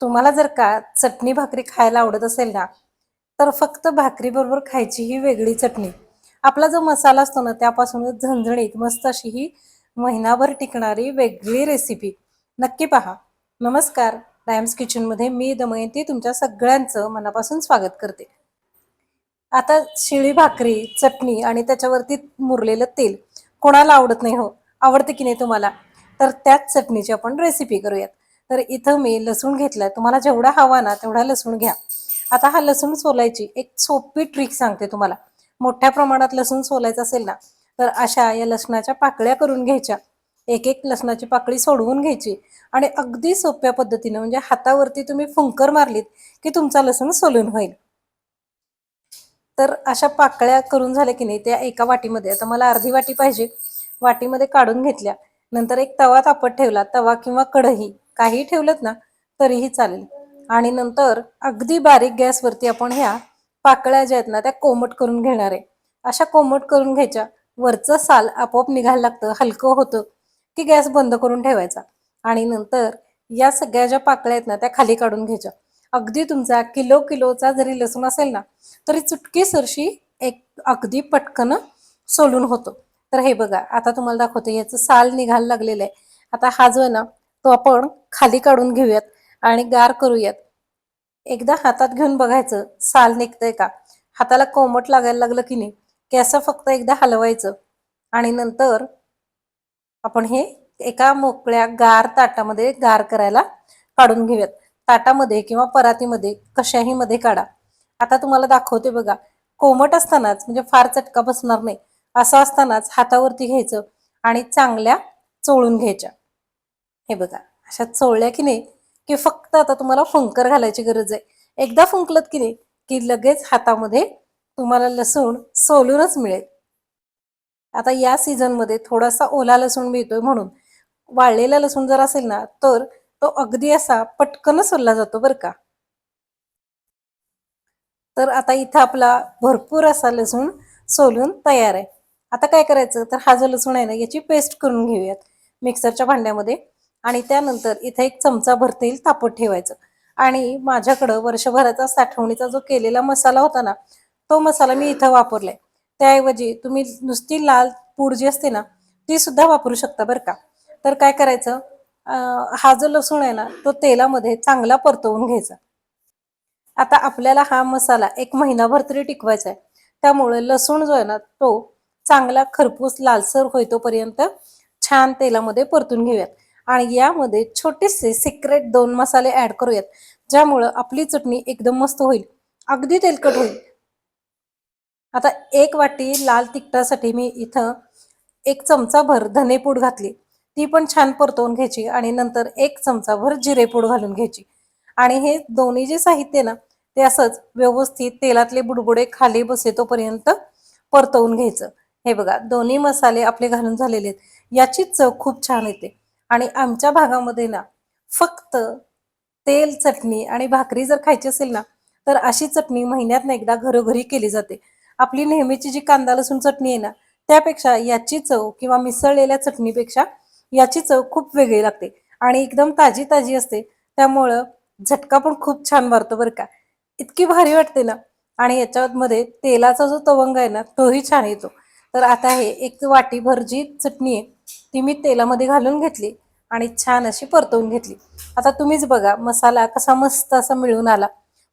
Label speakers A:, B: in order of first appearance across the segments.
A: तुम्हाला जर का चटणी भाकरी खायला आवडत असेल ना तर फक्त भाकरीबरोबर खायची ही वेगळी चटणी. आपला जो मसाला असतो ना त्यापासूनच झणझणीत मस्त अशी ही महिनाभर टिकणारी वेगळी रेसिपी नक्की पहा. नमस्कार. डायम्स किचनमध्ये मी दमयंती तुमच्या सगळ्यांचं मनापासून स्वागत करते. आता शिळी भाकरी चटणी आणि त्याच्यावरती मुरलेलं तेल कोणाला आवडत नाही हो? आवडते की नाही तुम्हाला? तर त्याच चटणीची आपण रेसिपी करूयात. तर इथं मी लसूण घेतलाय. तुम्हाला जेवढा हवा ना तेवढा लसूण घ्या. आता हा लसूण सोलायची एक सोपी ट्रिक सांगते तुम्हाला. मोठ्या प्रमाणात लसूण सोलायचं असेल ना तर अशा या लसणाच्या पाकळ्या करून घ्यायच्या. एक एक लसणाची पाकळी सोडवून घ्यायची. आणि अगदी सोप्या पद्धतीने म्हणजे हातावरती तुम्ही फुंकर मारलीत की तुमचा लसूण सोलून होईल. तर अशा पाकळ्या करून झाल्या की नाही त्या एका वाटीमध्ये. आता मला अर्धी वाटी पाहिजे. वाटीमध्ये काढून घेतल्या. नंतर एक तवा तापत ठेवला. तवा किंवा कढई काही ठेवलत ना तरीही चालेल. आणि नंतर अगदी बारीक गॅसवरती आपण ह्या पाकळ्या ज्या आहेत ना त्या कोमट करून घेणार आहे. अशा कोमट करून घ्यायच्या. वरचं साल आपोआप निघायला लागतं. हलकं होतं की गॅस बंद करून ठेवायचा. आणि नंतर या सगळ्या ज्या पाकळ्या आहेत ना त्या खाली काढून घ्यायच्या. अगदी तुमचा किलो किलोचा जरी लसूण असेल ना तरी चुटकी सरशी एक अगदी पटकन सोलून होतो. तर हे बघा आता तुम्हाला दाखवते याचं साल निघायला लागलेलं आहे. आता हा जो आहे ना तो आपण खाली काढून घेऊयात आणि गार करूयात. एकदा हातात घेऊन बघायचं साल निघतंय का? हाताला कोमट लागायला लागलं की नाही? की असं फक्त एकदा हलवायचं आणि नंतर आपण हे एका मोकळ्या गार ताटामध्ये गार करायला काढून घेऊयात. ताटामध्ये किंवा परातीमध्ये कशाही मध्ये काढा. आता तुम्हाला दाखवते बघा कोमट असतानाच म्हणजे फार चटका बसणार नाही. असं असतानाच हातावरती घ्यायचं आणि चांगल्या चोळून घ्यायच्या. हे बघा अशा चोळल्या की नाही की फक्त आता तुम्हाला फुंकर घालायची गरज आहे. एकदा फुंकलत की नाही की लगेच हातामध्ये तुम्हाला लसूण सोलूनच मिळेल. आता या सीझनमध्ये थोडासा ओला लसूण मिळतोय म्हणून. वाळलेला लसूण जर असेल ना तर तो अगदी असा पटकन सोलला जातो बरं का. तर आता इथं आपला भरपूर असा लसूण सोलून तयार आहे. आता काय करायचं? तर हा जो लसूण आहे ना याची पेस्ट करून घेऊयात मिक्सरच्या भांड्यामध्ये. आणि त्यानंतर इथे एक चमचा भरता येईल तापत ठेवायचं. आणि माझ्याकडं वर्षभराचा साठवणीचा जो केलेला मसाला होता ना तो मसाला मी इथं वापरलाय. त्याऐवजी तुम्ही नुसती लाल पूड जी असते ना ती सुद्धा वापरू शकता बरं का. तर काय करायचं? हा जो लसूण आहे ना तो तेलामध्ये चांगला परतवून घ्यायचा. आता आपल्याला हा मसाला एक महिनाभर तरी टिकवायचा आहे. त्यामुळे लसूण जो आहे ना तो चांगला खरपूस लालसर होईतोपर्यंत छान तेलामध्ये परतून घेऊयात. आणि यामध्ये छोटेसे सिक्रेट दोन मसाले ऍड करूयात ज्यामुळं आपली चटणी एकदम मस्त होईल. अगदी तेलकट होईल. आता एक वाटी लाल तिखटासाठी मी इथं एक चमचा भर धनेपूड घातली. ती पण छान परतवून घ्यायची आणि नंतर एक चमचाभर जिरेपूड घालून घ्यायची. आणि हे दोन्ही जे साहित्य ना ते असंच व्यवस्थित तेलातले बुडबुडे खाली बसे तोपर्यंत परतवून घ्यायचं. हे बघा दोन्ही मसाले आपले घालून झालेले आहेत. याची चव खूप छान येते. आणि आमच्या भागामध्ये ना फक्त तेल चटणी आणि भाकरी जर खायची असेल ना तर अशी चटणी महिन्यात एकदा घरोघरी केली जाते. आपली नेहमीची जी कांदा लसूण चटणी आहे ना त्यापेक्षा याची चव किंवा मिसळलेल्या चटणीपेक्षा याची चव खूप वेगळी लागते. आणि एकदम ताजी ताजी असते. त्यामुळं झटका पण खूप छान मारतो बरं का. इतकी भारी वाटते ना. आणि याच्यामध्ये तेलाचा जो तवंग आहे ना तोही छान येतो. तर आता हे एक वाटीभर जी चटणी आहे ती मी तेलामध्ये घालून घेतली आणि छान अशी परतवून घेतली. आता तुम्हीच बघा मसाला कसा मस्त असा मिळून आला.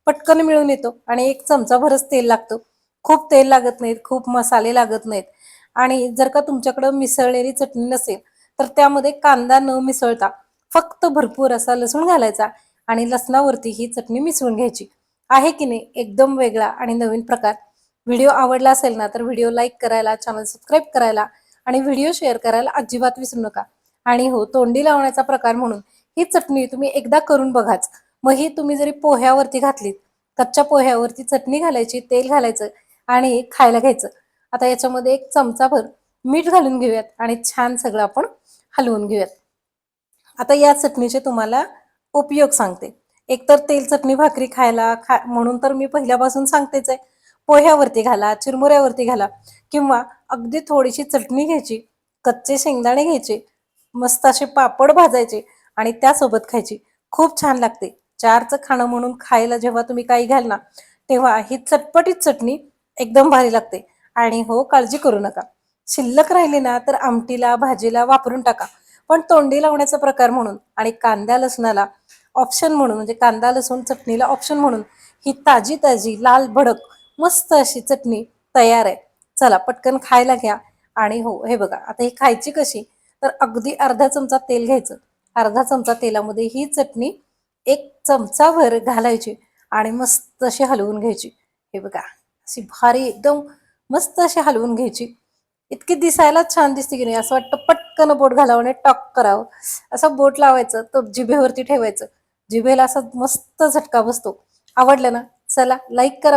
A: पटकन मिळून येतो आणि एक चमचाभरच तेल लागतो. खूप तेल लागत नाहीत खूप मसाले लागत नाहीत. आणि जर का तुमच्याकडं मिसळलेली चटणी नसेल तर त्यामध्ये कांदा न मिसळता फक्त भरपूर असा लसूण घालायचा आणि लसणावरती ही चटणी मिसळून घ्यायची. आहे की नाही? एकदम वेगळा आणि नवीन प्रकार. व्हिडिओ आवडला असेल ना तर व्हिडिओ लाईक करायला चॅनल सबस्क्राईब करायला आणि व्हिडिओ शेअर करायला अजिबात विसरू नका. आणि हो तोंडी लावण्याचा प्रकार म्हणून ही चटणी तुम्ही एकदा करून बघाच. मग ही तुम्ही जरी पोह्यावरती घातलीत कच्च्या पोह्यावरती चटणी घालायची तेल घालायचं आणि खायला घ्यायचं. आता याच्यामध्ये एक चमचाभर मीठ घालून घेऊयात आणि छान सगळं आपण हलवून घेऊयात. आता या चटणीचे तुम्हाला उपयोग सांगते. एकतर तेल चटणी भाकरी खायला खा म्हणून तर मी पहिल्यापासून सांगतेच आहे. पोह्यावरती घाला चिरमुऱ्यावरती घाला किंवा अगदी थोडीशी चटणी घ्यायची कच्चे शेंगदाणे घ्यायचे मस्त असे पापड भाजायचे आणि त्यासोबत खायची. खूप छान लागते. चारचं खाणं म्हणून खायला जेव्हा तुम्ही काही घ्याल ना तेव्हा ही चटपटीत चटणी एकदम भारी लागते. आणि हो काळजी करू नका. शिल्लक राहिली ना तर आमटीला भाजीला वापरून टाका. पण तोंडी लावण्याचा प्रकार म्हणून आणि कांद्या लसणाला ऑप्शन म्हणून म्हणजे कांदा लसूण चटणीला ऑप्शन म्हणून ही ताजी ताजी लाल भडक मस्त अशी चटणी तयार आहे. चला पटकन खायला घ्या. आणि हो हे बघा आता ही खायची कशी? तर अगदी अर्धा चमचा तेल घ्यायचं. अर्धा चमचा तेलामध्ये ही चटणी एक चमचाभर घालायची आणि मस्त अशी हलवून घ्यायची. हे बघा अशी भारी एकदम मस्त अशी हलवून घ्यायची. इतकी दिसायला छान दिसते की नाही असं वाटतं पटकन बोट घालावं आणि टॉक करावं. असं बोट लावायचं तो जिभेवरती ठेवायचं. जिभेला असा मस्त झटका बसतो. आवडलं ना? चला लाईक करा.